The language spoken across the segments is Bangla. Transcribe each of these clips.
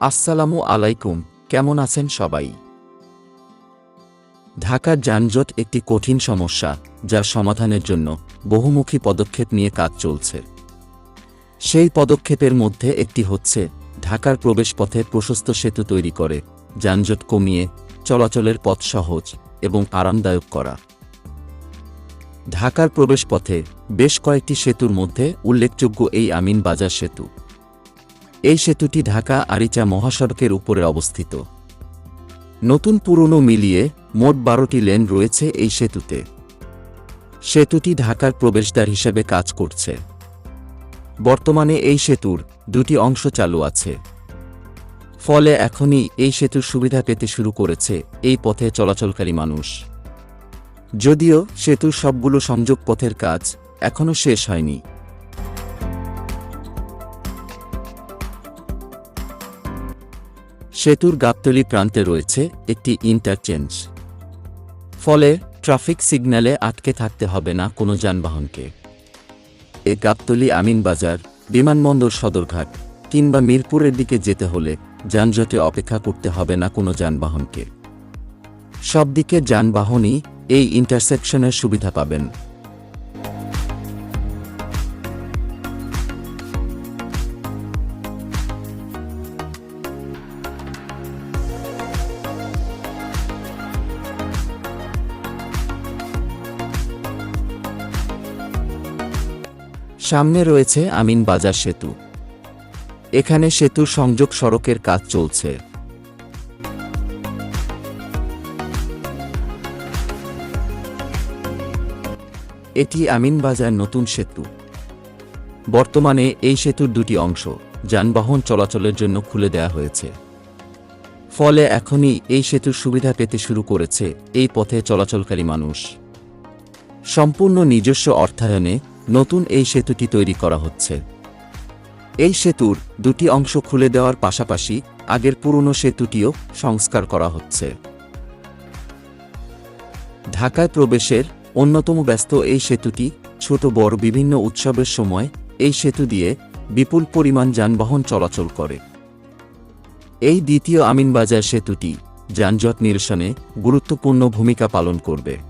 আসসালামু আলাইকুম, কেমন আছেন সবাই? ঢাকার যানজট একটি কঠিন সমস্যা, যার সমাধানের জন্য বহুমুখী পদক্ষেপ নিয়ে কাজ চলছে। সেই পদক্ষেপের মধ্যে একটি হচ্ছে, ঢাকার প্রবেশপথে প্রশস্ত সেতু তৈরি করে, যানজট কমিয়ে, চলাচলের পথ সহজ এবং আরামদায়ক করা। ঢাকার প্রবেশপথে বেশ কয়েকটি সেতুর মধ্যে উল্লেখযোগ্য এই আমিন বাজার সেতু। এই সেতুটি ঢাকা আরিচা মহাসড়কের উপরে অবস্থিত। নতুন পুরনো মিলিয়ে মোট বারোটি লেন রয়েছে এই সেতুতে। সেতুটি ঢাকার প্রবেশদ্বার হিসেবে কাজ করছে। বর্তমানে এই সেতুর দুটি অংশ চালু আছে। ফলে এখনই এই সেতুর সুবিধা পেতে শুরু করেছে এই পথে চলাচলকারী মানুষ। যদিও সেতুর সবগুলো সংযোগ পথের কাজ এখনও শেষ হয়নি। সেতুর গাবতলি প্রান্তে রয়েছে একটি ইন্টারচেঞ্জ ফলে ট্রাফিক সিগন্যালে আটকে থাকতে হবে না কোনো যানবাহনকে। এ গাবতলি আমিনবাজার, বিমানবন্দর সদরঘাট কিংবা মিরপুরের দিকে যেতে হলে যানজটে অপেক্ষা করতে হবে না কোনো যানবাহনকে। সব দিকে যানবাহনই এই ইন্টারসেকশনের সুবিধা পাবেন। সামনে রয়েছে আমিন বাজার সেতু। এখানে সেতুর সংযোগ সড়কের কাজ চলছে। এটি আমিনবাজার নতুন সেতু। বর্তমানে এই সেতুর দুটি অংশ যানবাহন চলাচলের জন্য খুলে দেওয়া হয়েছে। ফলে এখনই এই সেতুর সুবিধা পেতে শুরু করেছে এই পথে চলাচলকারী মানুষ। সম্পূর্ণ নিজস্ব অর্থায়নে নতুন এই সেতুটি তৈরি করা হচ্ছে। এই সেতুর দুটি অংশ খুলে দেওয়ার পাশাপাশি আগের পুরনো সেতুটিও সংস্কার করা হচ্ছে। ঢাকায় প্রবেশের অন্যতম ব্যস্ত এই সেতুটি ছোট বড় বিভিন্ন উৎসবের সময় এই সেতু দিয়ে বিপুল পরিমাণ যানবাহন চলাচল করে। এই দ্বিতীয় আমিনবাজার সেতুটি যানজট নিরসনে গুরুত্বপূর্ণ ভূমিকা পালন করবে।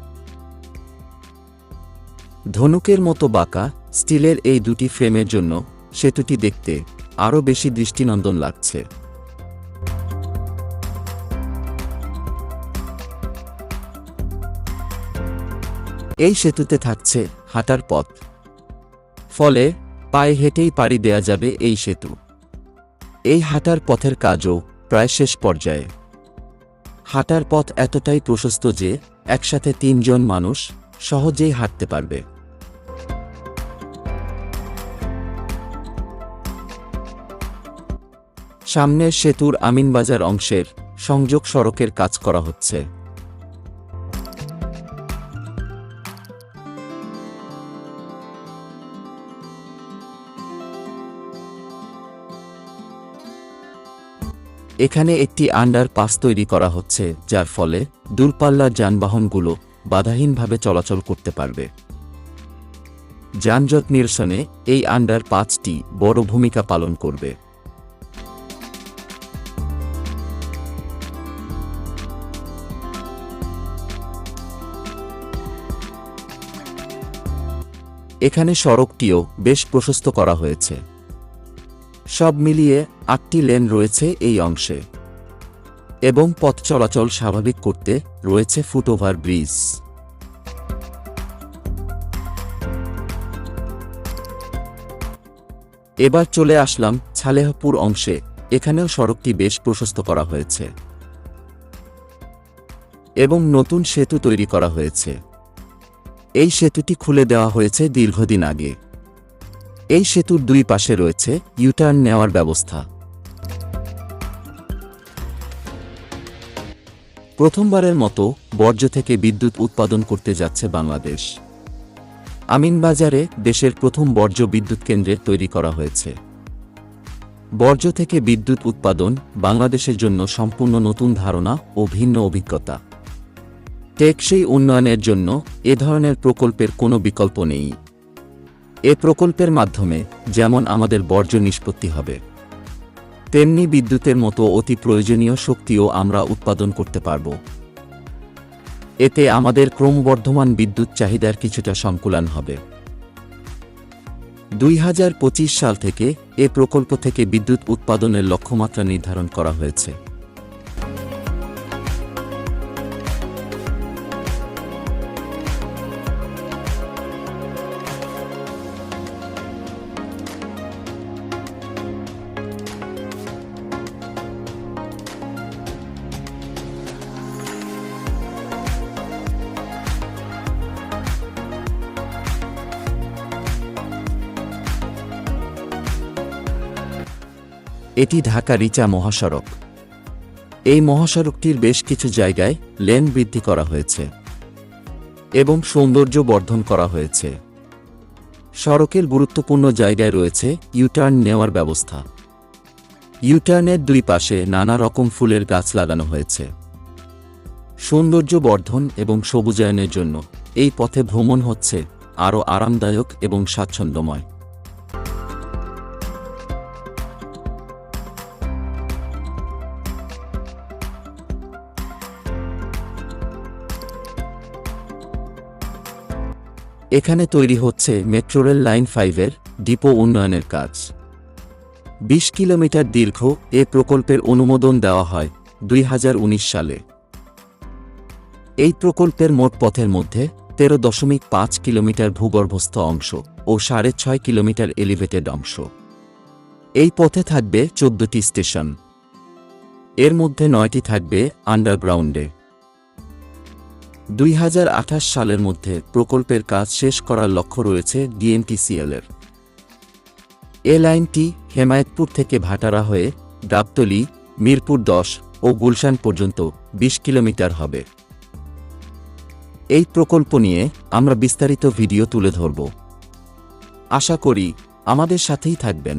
ধনুকের মতো বাঁকা, স্টিলের এই দুটি ফ্রেমের জন্য সেতুটি দেখতে আরও বেশি দৃষ্টিনন্দন লাগছে। এই সেতুতে থাকছে হাঁটার পথ। ফলে পায়ে হেঁটেই পাড়ি দেয়া যাবে এই সেতু। এই হাঁটার পথের কাজও প্রায় শেষ পর্যায়ে। হাঁটার পথ এতটাই প্রশস্ত যে একসাথে তিনজন মানুষ সহজেই হাঁটতে পারবে। সামনের সেতুর আমিনবাজার অংশের সংযোগ সড়কের কাজ করা হচ্ছে। এখানে একটি আন্ডার পাস তৈরি করা হচ্ছে, যার ফলে দূরপাল্লার যানবাহনগুলো বাধাহীনভাবে চলাচল করতে পারবে। যানজট নিরসনে এই আন্ডার পাঁচটি বড় ভূমিকা পালন করবে। এখানে সড়কটিও বেশ প্রশস্ত করা হয়েছে। সব মিলিয়ে আটটি লেন রয়েছে এই অংশে। এবং পথ চলাচল স্বাভাবিক করতে রয়েছে ফুটওভার ব্রিজ। এবার চলে আসলাম ছালেহপুর অংশে, এখানেও সড়কটি বেশ প্রশস্ত করা হয়েছে। এবং নতুন সেতু তৈরি করা হয়েছে। এই সেতুটি খুলে দেওয়া হয়েছে দীর্ঘদিন আগে। এই সেতুর দুই পাশে রয়েছে ইউটার্ন নেওয়ার ব্যবস্থা। প্রথমবারের মতো বর্জ্য থেকে বিদ্যুৎ উৎপাদন করতে যাচ্ছে বাংলাদেশ। আমিনবাজারে দেশের প্রথম বর্জ্য বিদ্যুৎ কেন্দ্রে তৈরি করা হয়েছে। বর্জ্য থেকে বিদ্যুৎ উৎপাদন বাংলাদেশের জন্য সম্পূর্ণ নতুন ধারণা ও ভিন্ন অভিজ্ঞতা। টেকসই উন্নয়নের জন্য এ ধরনের প্রকল্পের কোনো বিকল্প নেই। এ প্রকল্পের মাধ্যমে যেমন আমাদের বর্জ্য নিষ্পত্তি হবে। তেমনি বিদ্যুতের মতো অতি প্রয়োজনীয় শক্তিও আমরা উৎপাদন করতে পারব। এতে আমাদের ক্রমবর্ধমান বিদ্যুৎ চাহিদার কিছুটা সংকুলান হবে। দুই হাজার পঁচিশ সাল থেকে এ প্রকল্প থেকে বিদ্যুৎ উৎপাদনের লক্ষ্যমাত্রা নির্ধারণ করা হয়েছে। এটি ঢাকা রিচা মহাসড়ক। এই মহাসড়কটির বেশ কিছু জায়গায় লেন বৃদ্ধি করা হয়েছে এবং সৌন্দর্য বর্ধন করা হয়েছে। সড়কের গুরুত্বপূর্ণ জায়গায় রয়েছে ইউটার্ন নেওয়ার ব্যবস্থা। ইউটার্নের দুই পাশে নানা রকম ফুলের গাছ লাগানো হয়েছে। সৌন্দর্য বর্ধন এবং সবুজায়নের জন্য এই পথে ভ্রমণ হচ্ছে আরও আরামদায়ক এবং স্বাচ্ছন্দ্যময়। এখানে তৈরি হচ্ছে মেট্রো রেল লাইন ফাইভের ডিপো উন্নয়নের কাজ। বিশ কিলোমিটার দীর্ঘ এ প্রকল্পের অনুমোদন দেওয়া হয় দুই হাজার উনিশ সালে। এই প্রকল্পের মোট পথের মধ্যে তেরো দশমিক পাঁচ কিলোমিটার ভূগর্ভস্থ অংশ ও সাড়ে ছয় কিলোমিটার এলিভেটেড অংশ। এই পথে থাকবে চোদ্দটি স্টেশন। এর মধ্যে নয়টি থাকবে আন্ডারগ্রাউন্ডে। দুই হাজার আঠাশ সালের মধ্যে প্রকল্পের কাজ শেষ করার লক্ষ্য রয়েছে ডিএনটিসিএল এর এ লাইনটি হেমায়তপুর থেকে ভাটারা হয়ে ডাবতলি, মিরপুর দশ ও গুলশান পর্যন্ত ২০ কিলোমিটার হবে। এই প্রকল্প নিয়ে আমরা বিস্তারিত ভিডিও তুলে ধরব। আশা করি আমাদের সাথেই থাকবেন।